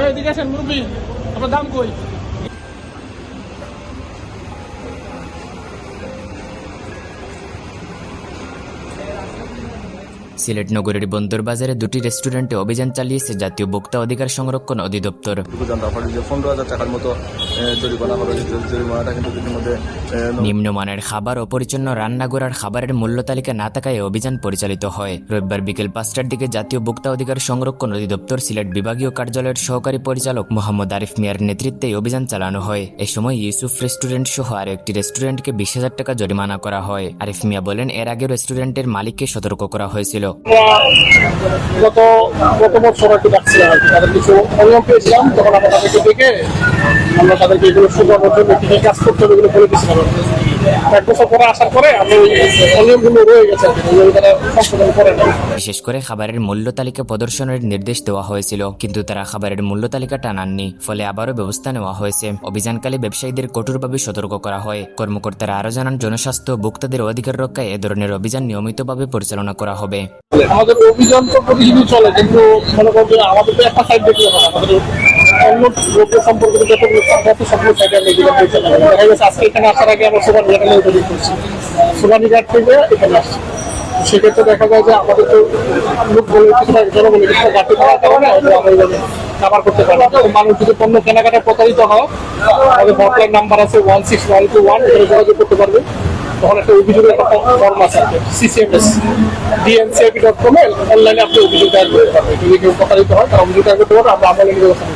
এদিকে আসেন মুরব্বী আপনার দাম কই? সিলেট নগরীর বন্দরবাজারে দুটি রেস্টুরেন্টে অভিযান চালিয়েছে জাতীয় ভোক্তা অধিকার সংরক্ষণ অধিদপ্তর। মতো নিম্নমানের খাবার ও পরিচ্ছন্ন রান্নাঘর খাবারের মূল্য তালিকা না থাকায় অভিযান পরিচালিত হয়। রবিবার বিকেল পাঁচটার দিকে জাতীয় ভোক্তা অধিকার সংরক্ষণ অধিদপ্তর সিলেট বিভাগীয় কার্যালয়ের সহকারী পরিচালক মোহাম্মদ আরিফ মিয়ার নেতৃত্বে অভিযান চালানো হয়। এ সময় ইউসুফ রেস্টুরেন্ট সহ আরও একটি রেস্টুরেন্টকে বিশ হাজার টাকা জরিমানা করা হয়। আরিফ মিয়া বলেন, এর আগে রেস্টুরেন্টের মালিককে সতর্ক করা হয়েছিল। গত গত বছর আর ডাকছিলাম। তাদের কিছু পেয়েছিলাম, তখন আমরা তাদেরকে ডেকে আমরা তাদেরকে এগুলো শুধু কাজ করতে হবে এগুলো বলে কি। এক বছর পরে আসার পরে আমি অনিয়মগুলো রয়ে গেছে। আর কি ওইগুলো তারা সংশোধন করে বিশেষ করে খাবারের মূল্য তালিকা প্রদর্শনের নির্দেশ দেওয়া হয়েছিল কিন্তু তারা খাবারের মূল্য তালিকা টানাননি ফলে আবারও ব্যবস্থা নেওয়া হয়েছে। অভিযানকালে ব্যবসায়ীদের কঠোরভাবে সতর্ক করা হয়। কর্মকর্তারা আরও জানান জনস্বাস্থ্য ভোক্তাদের অধিকার রক্ষায় এ ধরনের অভিযান নিয়মিতভাবে পরিচালনা করা হবে। আমাদের অভিযান তো প্রতিদিনই চলে কিন্তু মনে করেন যে আমাদের তো একটা সাইড দেখলে হবে আমাদের অন্য লোকের সম্পর্কে তো যতগুলো যত সবগুলো সাইডে। দেখা গেছে আজকে এখানে আসার আগে আমরা সুবানি ঘাটে অভিযোগ করছি সুবানি ঘাট থেকে এখানে আসছি। সেক্ষেত্রে দেখা যায় যে আমাদের তো লোক বলে কিছুটা জনবলে কিছুটা ঘাটতি থাকার কারণে আমরা কাভার করতে পারি মানুষ যদি পণ্য কেনাকাটায় প্রতারিত হয়, আমাদের হটলাইন নাম্বার আছে one six one two one এখানে যোগাযোগ করতে পারবে। তখন একটা অভিযোগের একটা ফর্ম আছে সিসিএমএস ডিএনসিআইপি ডট কমে অনলাইনে আপনি অভিযোগ দায়ের করতে পারবেন। যদি কেউ প্রতারিত হয়, তারা অভিযোগ দায়ের করতে পারবে আমরা আমলে ব্যবস্থা।